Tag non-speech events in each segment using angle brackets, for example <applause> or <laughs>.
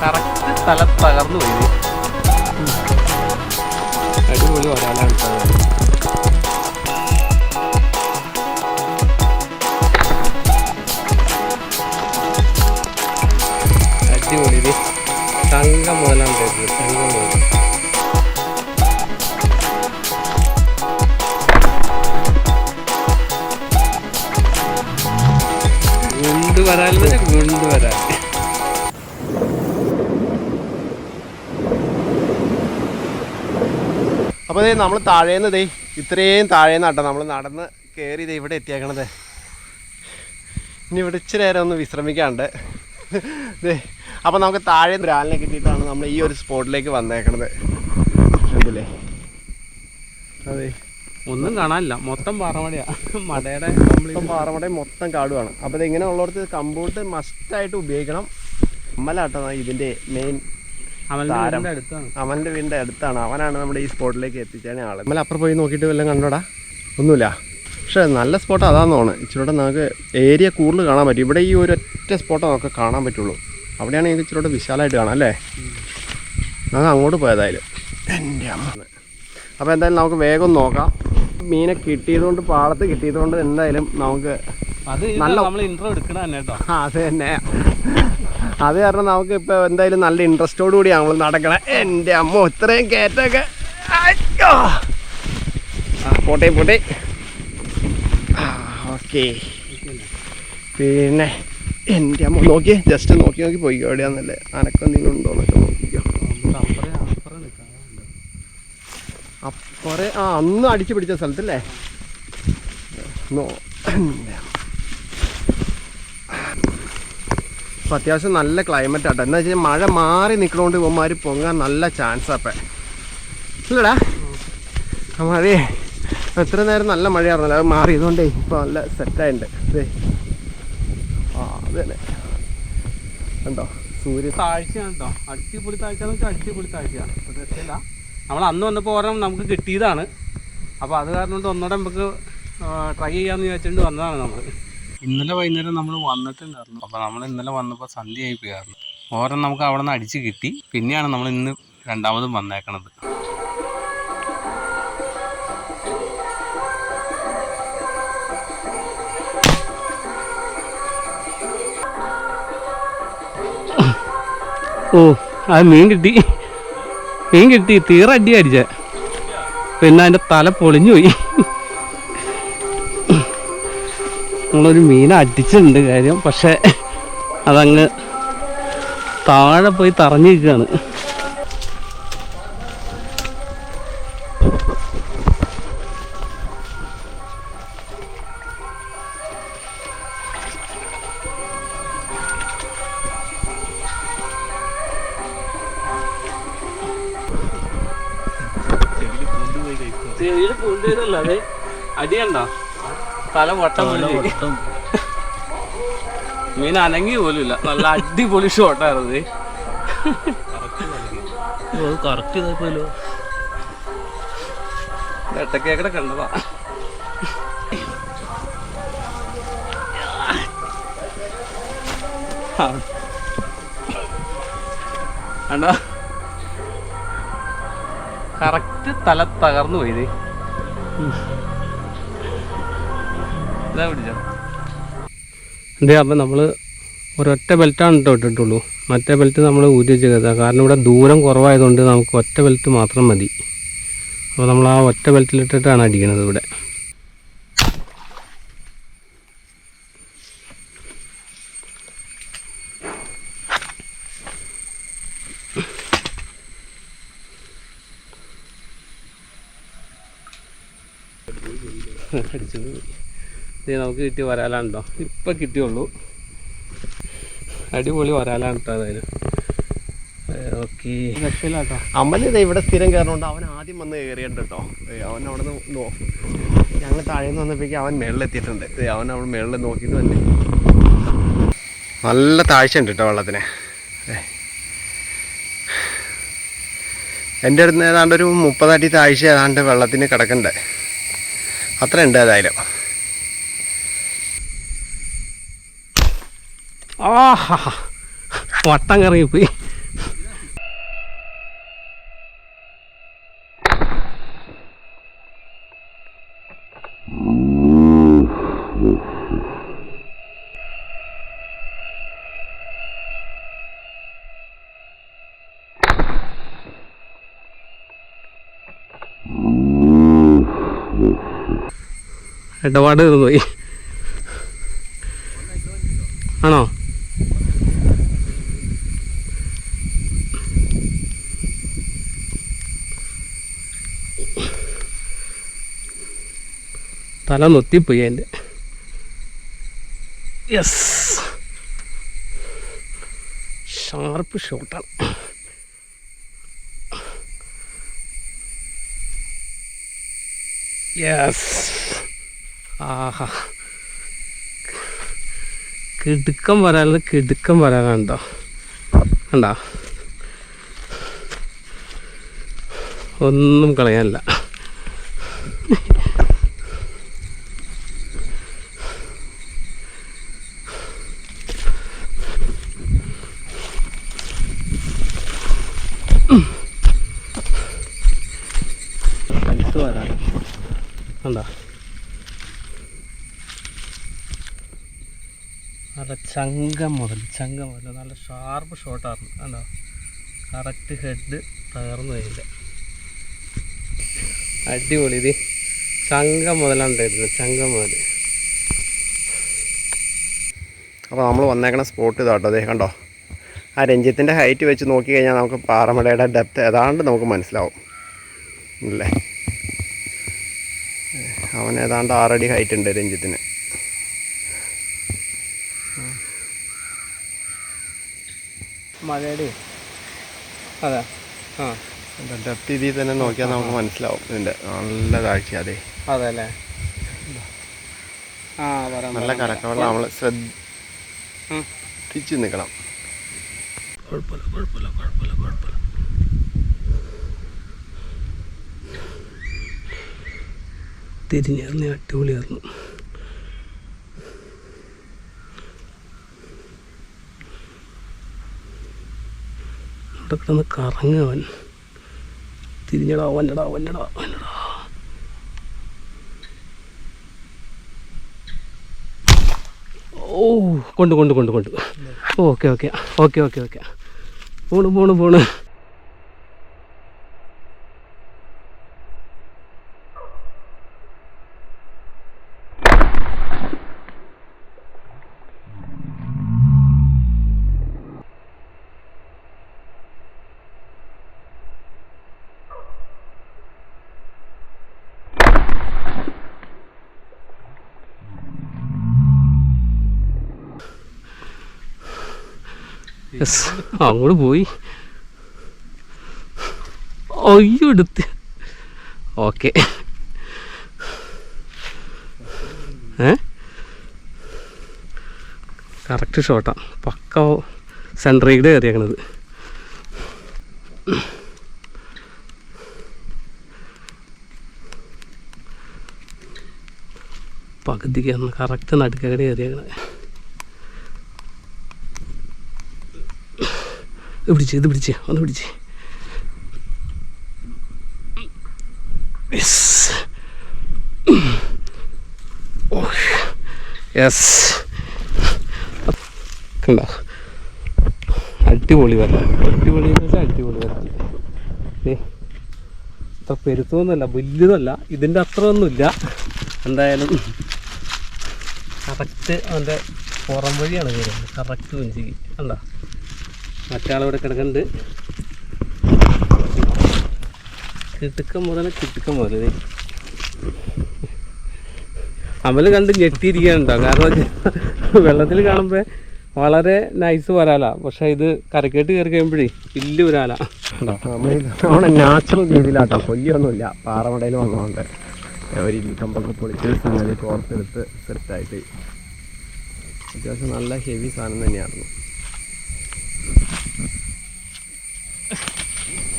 Correct തല തകർന്നു പോയി. അടിപൊളി വരാനാണ് അടിപൊളി തങ്കം മുതലാണ് തങ്കം മുതൽ കൊണ്ടുവരാൻ കൊണ്ടുവരാൻ അപ്പോൾ ദേ നമ്മൾ താഴേന്ന് ദേ ഇത്രയും താഴേന്ന് കേട്ടോ നമ്മൾ നടന്ന് കയറി ദേ ഇവിടെ എത്തിയേക്കണത്. ഇനി ഇവിടെ ഇച്ചിരി നേരം ഒന്ന് വിശ്രമിക്കാണ്ട്. ദേ അപ്പോൾ നമുക്ക് താഴെ ബ്രാലിനെ കിട്ടിയിട്ടാണ് നമ്മൾ ഈ ഒരു സ്പോട്ടിലേക്ക് വന്നേക്കണത്. കണ്ടില്ലേ? അതെ. ഒന്നും കാണാനില്ല. മൊത്തം പാറമടയാ. മടയുടെ മൊത്തം പാറമടയും മൊത്തം കാടുമാണ് അപ്പോൾ ഇത് ഇങ്ങനെ ഉള്ളവർക്ക് കമ്പ്യൂട്ടർ മസ്റ്റായിട്ട് ഉപയോഗിക്കണം. അമ്മലാട്ടോ ഇതിന്റെ മെയിൻ അവന്റെ താരം. വീടിന്റെ അടുത്താണ്. അവന്റെ വീടിന്റെ അടുത്താണ്. അവനാണ് നമ്മുടെ ഈ സ്പോട്ടിലേക്ക് എത്തിച്ചാണ് ആൾ. നമ്മൾ അപ്പുറം പോയി നോക്കിയിട്ട് വല്ലതും കണ്ടോടാ? ഒന്നുമില്ല. പക്ഷെ നല്ല സ്പോട്ട് അതാന്ന് തോന്നുന്നത് ഇച്ചിരൂടെ നമുക്ക് ഏരിയ കൂടുതൽ കാണാൻ പറ്റും. ഇവിടെ ഈ ഒരു ഒറ്റ സ്പോട്ടേ നമുക്ക് കാണാൻ പറ്റുള്ളൂ. അവിടെയാണ് ഇത് ഇച്ചിരൂടെ വിശാലമായിട്ട് കാണാം അല്ലേ? നമുക്ക് അങ്ങോട്ട് പോയതായാലും എന്റെ അമ്മ. അപ്പോൾ എന്തായാലും നമുക്ക് വേഗം നോക്കാം. മീനെ കിട്ടിയതുകൊണ്ട് പാളത്ത് കിട്ടിയതുകൊണ്ട് എന്തായാലും നമുക്ക് അത് നല്ല- നമ്മൾ ഇൻട്രോ എടുക്കണം തന്നെ കേട്ടോ. അത് തന്നെ. അത് കാരണം നമുക്ക് ഇപ്പോൾ എന്തായാലും നല്ല ഇൻട്രസ്റ്റോട് കൂടി നമ്മൾ നടക്കണം. എന്റെ അമ്മ ഇത്രയും കയറ്റൊക്കെ. അയ്യോ. പോട്ടെ പോട്ടെ. ഓക്കെ. പിന്നെ എന്റെ അമ്മ നോക്കി ജസ്റ്റ് നോക്കി നോക്കി പോയി. എവിടെയാന്നല്ലേ? അനക്കെന്തെങ്കിലും ഉണ്ടോ എന്നൊക്കെ നോക്കിക്കോ. അപ്പറേ ആ അന്ന് അടിച്ചു പിടിച്ച സ്ഥലത്തല്ലേ? നോ എന്റെ അമ്മ. ഇപ്പം അത്യാവശ്യം നല്ല ക്ലൈമറ്റ് ആട്ടോ. എന്താ വെച്ചാൽ മഴ മാറി നിൽക്കണോണ്ട് ഇവന്മാർ പൊങ്ങാൻ നല്ല ചാൻസ് അപ്പം ഇല്ലടാ. മഴയേ എത്ര നേരം നല്ല മഴയായിരുന്നല്ലോ അത് മാറിയതുകൊണ്ടേ ഇപ്പോൾ നല്ല സെറ്റായിട്ടുണ്ട് അതെ ആ അത് കണ്ടോ? സൂര്യ താഴ്ചയാണ് കേട്ടോ അടിച്ചുപൊളി താഴ്ച എന്ന് വെച്ചാൽ അടിപൊളി താഴ്ചയാണ് രക്ഷയില്ല. നമ്മൾ അന്ന് വന്നപ്പോൾ ഒരെണ്ണം നമുക്ക് കിട്ടിയതാണ്. അപ്പോൾ അത് കാരണം കൊണ്ട് ഒന്നുകൂടെ നമുക്ക് ട്രൈ ചെയ്യാമെന്ന് വിചാരിച്ചുകൊണ്ട് വന്നതാണ് നമ്മൾ ഇന്നലെ വൈകുന്നേരം നമ്മൾ വന്നിട്ടുണ്ടായിരുന്നു. അപ്പോൾ നമ്മൾ ഇന്നലെ വന്നപ്പോൾ സന്ധ്യയായി പോയായിരുന്നു ഓരം നമുക്ക് അവിടെ നിന്ന് അടിച്ച് കിട്ടി. പിന്നെയാണ് നമ്മൾ ഇന്ന് രണ്ടാമതും വന്നേക്കണത്. ഓ അത് മീൻ കിട്ടി. മീൻ കിട്ടി. തീറ അടി അടിച്ച. പിന്നെ അതിന്റെ തല പൊളിഞ്ഞു പോയി. നമ്മളൊരു മീൻ അടിച്ചിട്ടുണ്ട് കാര്യം. പക്ഷെ അതങ്ങ് താഴെ പോയി തറഞ്ഞു നിൽക്കുകയാണ് ചെവിയിൽ അടിയണ്ട. തല വട്ടം പൊളിഞ്ഞു. മീൻ അനങ്ങി പോലും ഇല്ല നല്ല അടിപൊളി ഷോട്ടായിരുന്നു. കറക്റ്റ് വെട്ടക്കേക്കടെ കണ്ടതാ. കണ്ടോ കറക്റ്റ് തല തകർന്നു പോയത് അതെ അപ്പം നമ്മൾ ഒരൊറ്റ ബെൽറ്റാണ് കേട്ടോ ഇട്ടിട്ടുള്ളൂ. മറ്റേ ബെൽറ്റ് നമ്മൾ ഊരി വെച്ച് കരുതാം കാരണം ഇവിടെ ദൂരം കുറവായതുകൊണ്ട് നമുക്ക് ഒറ്റ ബെൽറ്റ് മാത്രം മതി. അപ്പോൾ നമ്മൾ ആ ഒറ്റ ബെൽറ്റിലിട്ടിട്ടാണ് അടിക്കുന്നത് ഇവിടെ. അടിച്ചത്. നമുക്ക് കിട്ടിയ വരാലാണ്ടോ? ഇപ്പം കിട്ടിയുള്ളൂ. അടിപൊളി വരാലാണ് കേട്ടോ അതായത്. ഓക്കെ. ഇത് ഇവിടെ സ്ഥിരം കയറുന്നുണ്ട് അവൻ ആദ്യം വന്ന് കയറിയിട്ടുണ്ട് കേട്ടോ അവൻ അവിടെ നിന്ന് നോക്കും ഞങ്ങൾ നിന്ന് വന്നപ്പോഴേക്കും അവൻ മേളിലെത്തിയിട്ടുണ്ട്. അവൻ അവിടെ മേളിൽ നോക്കിയിട്ട് തന്നെ നല്ല താഴ്ച ഉണ്ട് കേട്ടോ വെള്ളത്തിന് എന്റെ അടുത്ത് ഏതാണ്ട് ഒരു മുപ്പതടി താഴ്ച ഏതാണ്ട് വെള്ളത്തിന് കിടക്കണ്ടേ. അത്ര ഉണ്ട് ഏതായാലും. വട്ടം കറങ്ങിപ്പോയി ഇടപാട് പോയി. തല നൊത്തിപ്പോയി എന്റെ യെസ് ഷാർപ്പ് ഷോട്ടാണ് യെസ് ആഹാ. കിടുക്കം വരാനുള്ളത് കിടുക്കം വരാനുണ്ടോ? കണ്ടോ? ഒന്നും കളയാനില്ല അടുത്ത് വരാൻ കണ്ടോ നല്ല ചങ്കം മുതൽ ചങ്കം മുതൽ. നല്ല ഷാർപ്പ് ഷോട്ടായിരുന്നു കണ്ടോ? കറക്റ്റ് ഹെഡ് തകർന്നു പോയില്ല? അടിപൊളി. ഇത് ചങ്കം മുതലാണ് ഉണ്ടായിരുന്നത് ചങ്കം മുതൽ. അപ്പോൾ നമ്മൾ വന്നേക്കണ സ്പോട്ട് ഇതാട്ടോ അതേ കണ്ടോ? ആ രഞ്ജിത്തിന്റെ ഹൈറ്റ് വെച്ച് നോക്കി കഴിഞ്ഞാൽ നമുക്ക് പാറമടയുടെ ഡെപ്ത് ഏതാണ്ട് നമുക്ക് മനസ്സിലാവും. അല്ലേ? അവൻ ഏതാണ്ട് ആറടി ഹൈറ്റ് ഉണ്ട് രഞ്ജിത്തിന്. മഴയുടെ അതെ. ആ. ഡെപ്ത് ഇതിൽ തന്നെ നോക്കിയാൽ നമുക്ക് മനസ്സിലാവും ഇതിന്റെ നല്ല കാഴ്ച അതെ. അതെ അല്ലേ ആ വരാം നല്ല. കരക്കവെള്ളം നമ്മൾ. ശ്രദ്ധിച്ച് നിൽക്കണം. കുഴപ്പമില്ല കുഴപ്പമില്ല കുഴപ്പമില്ല കുഴപ്പമില്ല. തിരിഞ്ഞിറങ്ങി അടിപൊളിയായിരുന്നു. അവിടെ കിടന്ന് കറങ്ങവൻ തിരിഞ്ഞടാ വന്നടാ വന്നടാ വന്നടാ. ഓ കൊണ്ട് കൊണ്ട് കൊണ്ട് കൊണ്ട്. Okay okay okay okay okay. പോണു പോണു പോണു. അങ്ങോട്ട് പോയി. അയ്യോ എടുത്ത്. ഓക്കെ ഏ? കറക്റ്റ് ഷോട്ടാണ് പക്ക സെൻട്രീഡ് കയറിയേക്കണത്. പകുതിക്ക് കറക്റ്റ് നടുക്കകടി കയറിയേക്കണത്. ഇത് പിടിച്ച് ഇത് പിടിച്ച് ഒന്ന് പിടിച്ച്. യെസ് കണ്ടോ? അടിപൊളി വരാൻ. അടിപൊളി അടിപൊളി വരാൻ. ഏ അത്ര പെരുത്തൊന്നുമല്ല വലുതല്ല. ഇതിന്റെ അത്ര ഒന്നുമില്ല എന്തായാലും കറക്റ്റ് അവന്റെ പുറം വഴിയാണ് വരുന്നത്. കറക്റ്റ് വഞ്ചിക്ക്. കണ്ടോ? മറ്റാളിവിടെ കിടക്കുന്നുണ്ട്. കിട്ടുക്കം മുതൽ കിട്ടുക്കം മുതൽ അമൽ കണ്ട് ഞെട്ടിയിരിക്കാനുണ്ടോ കാരണം വെള്ളത്തിൽ കാണുമ്പോൾ വളരെ നൈസ് വരാല പക്ഷെ ഇത് കരക്കേട്ട് കയറി കഴിയുമ്പോഴേ ഇല്ല വരാല നാച്ചുറൽ രീതിയിലാട്ടോ. കൊല്ലൊന്നുമില്ല പാറമടയിൽ വന്നതുകൊണ്ട് ഒരു പൊളിച്ച് സംഗതി കോർത്തെടുത്ത് സെറ്റായിട്ട് അത്യാവശ്യം നല്ല ഹെവി സാധനം തന്നെയായിരുന്നു.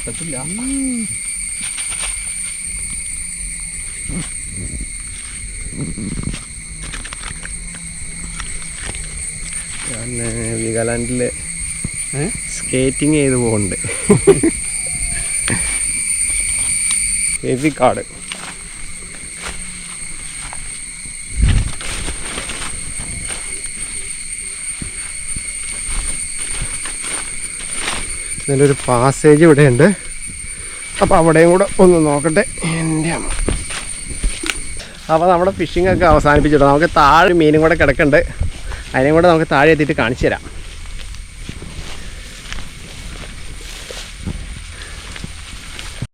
കത്തത്തില്ല ഞാൻ വീഗാലാൻഡിൽ സ്കേറ്റിംഗ് ചെയ്ത് പോകുന്നുണ്ട് ഹെവി <laughs> ഇതിലൊരു പാസേജ് ഇവിടെ ഉണ്ട് അപ്പോൾ അവിടെയും കൂടെ ഒന്ന് നോക്കട്ടെ. എന്റെ അമ്മ. അപ്പോൾ നമ്മുടെ ഫിഷിംഗ് ഒക്കെ അവസാനിപ്പിച്ചിട്ട് നമുക്ക് താഴെ മീനും കൂടെ കിടക്കുന്നുണ്ട് അതിനെയും കൂടെ നമുക്ക് താഴെ എത്തിയിട്ട് കാണിച്ചു തരാം.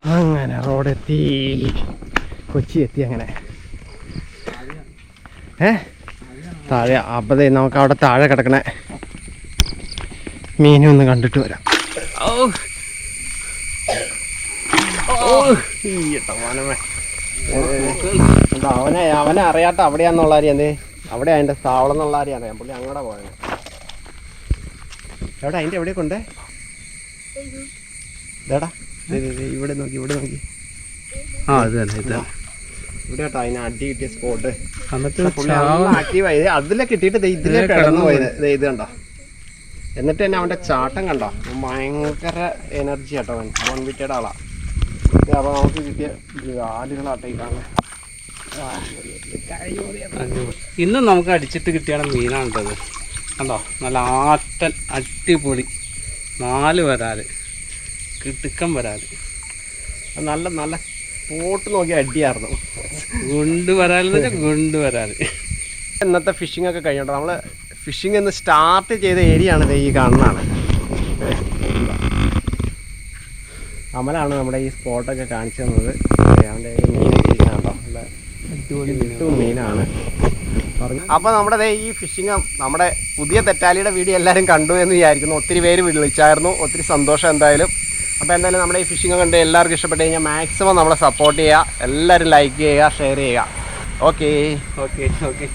അങ്ങനെ റോഡെത്തി കൊച്ചി എത്തി അങ്ങനെ. ഏ? താഴെ അപ്പതേ നമുക്ക് അവിടെ താഴെ കിടക്കണേ. മീനും ഒന്ന് കണ്ടിട്ട് വരാം. ഓ. അവനെ അവനെ അറിയാത്ത അവിടെയാന്നുള്ള എന്തേ? അവിടെ അതിന്റെ താവളം എന്നുള്ള കാര്യം അറിയാം? പുള്ളി അങ്ങോട്ട് പോയത് എവിടെ അതിന്റെ എവിടെ കൊണ്ടേ ഇതേടാ ഇവിടെ നോക്കി ഇവിടെ നോക്കി. ആ ഇത് തന്നെ ഇത് ഇവിടെ കേട്ടോ അതിന് അടി കിട്ടിയ സ്പോട്ട് ആക്റ്റീവ് ആയത് അതിലെ കിട്ടിയിട്ട് ഇതിലേക്ക് ഇതിലെ ഇതിലെ കിടന്നു പോയത് ഇത് കണ്ടോ? എന്നിട്ട് തന്നെ അവന്റെ ചാട്ടം കണ്ടോ? ഭയങ്കര എനർജി ആട്ടോ അവൻ. വൺ വിറ്റഡ് ആളാണ് അപ്പോൾ അപ്പൊ നമുക്ക് കിട്ടിയ ആലുകളാട്ടെ ഇതാണ് ഇന്ന് നമുക്ക് അടിച്ചിട്ട് കിട്ടിയാണ് മീനാണിട്ടത് കണ്ടോ? നല്ല ആറ്റൻ അടിപൊളി. നാല് വരാൽ. കിട്ടുക്കം വരാൽ. നല്ല നല്ല പോട്ട് നോക്കി അടിയായിരുന്നു. ഗുണ്ട് വരാൽ വെച്ചാൽ ഗുണ്ട് വരാൽ. ഇന്നത്തെ ഫിഷിംഗ് ഒക്കെ കഴിഞ്ഞോട്ടോ? നമ്മൾ ഫിഷിംഗ് എന്ന് സ്റ്റാർട്ട് ചെയ്ത ഏരിയ ആണ് ഈ കാണുന്നതാണ്. അമലാണ് നമ്മുടെ ഈ സ്പോട്ടൊക്കെ കാണിച്ചു തന്നത്. അവന്റെ മീനൊക്കെ കിട്ടും. മീനാണ്. അപ്പോൾ നമ്മുടെ ദേ ഈ ഫിഷിംഗ് നമ്മുടെ പുതിയ തെറ്റാലിയുടെ വീഡിയോ എല്ലാവരും കണ്ടു എന്ന് വിചാരിക്കുന്നു. ഒത്തിരി പേര് വിളിച്ചായിരുന്നു. ഒത്തിരി സന്തോഷം എന്തായാലും. അപ്പോൾ എന്തായാലും നമ്മുടെ ഈ ഫിഷിംഗ് കണ്ട് എല്ലാവർക്കും ഇഷ്ടപ്പെട്ട് കഴിഞ്ഞാൽ മാക്സിമം നമ്മളെ സപ്പോർട്ട് ചെയ്യുക. എല്ലാവരും ലൈക്ക് ചെയ്യുക ഷെയർ ചെയ്യുക. Okay okay okay